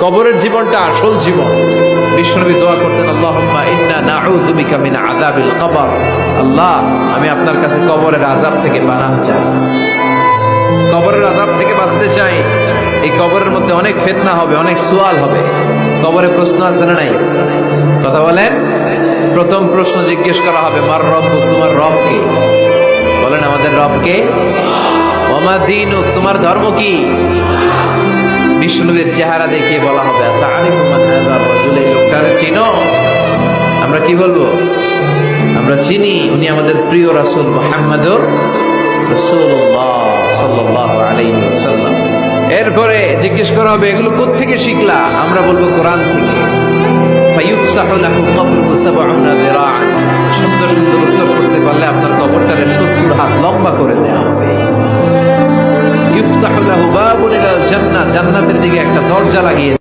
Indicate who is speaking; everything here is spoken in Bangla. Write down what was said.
Speaker 1: কবরের জীবনটা আসল জীবন। বিশ্বনবী দোয়া করতেন, আল্লাহুম্মা ইন্না নাউযু বিকা মিন আযাবিল কবর। আল্লাহ, আমি আপনার কাছে কবরের আযাব থেকে পানাহ চাই। কবরের আযাব থেকে বাঁচতে চাই, এই কবরের মধ্যে অনেক ফিতনা হবে, অনেক সুয়াল হবে। কবরে প্রশ্ন আছে না নাই? কথা বলেন। প্রথম প্রশ্ন জিজ্ঞেস করা হবে, মার রব, তোমার রব কে? বলেন, আমাদের রব কে? ওমা দিন তোমার ধর্ম কি? বিষ্ণুবীর চেহারা দেখিয়ে বলা হবে আমরা কি বলব? আমরা চিনি, উনি আমাদের প্রিয় রাসুল ওয়াসাল্লাম। এরপরে জিজ্ঞেস করা হবে, এগুলো কোত্থেকে শিখলা? আমরা বলব, কোরআন থেকে। ফায়ুফসাহু লাহু কবরুহু ইফতাহু বাবুল জান্নাত জান্নাতের দিকে একটা দরজা লাগিয়ে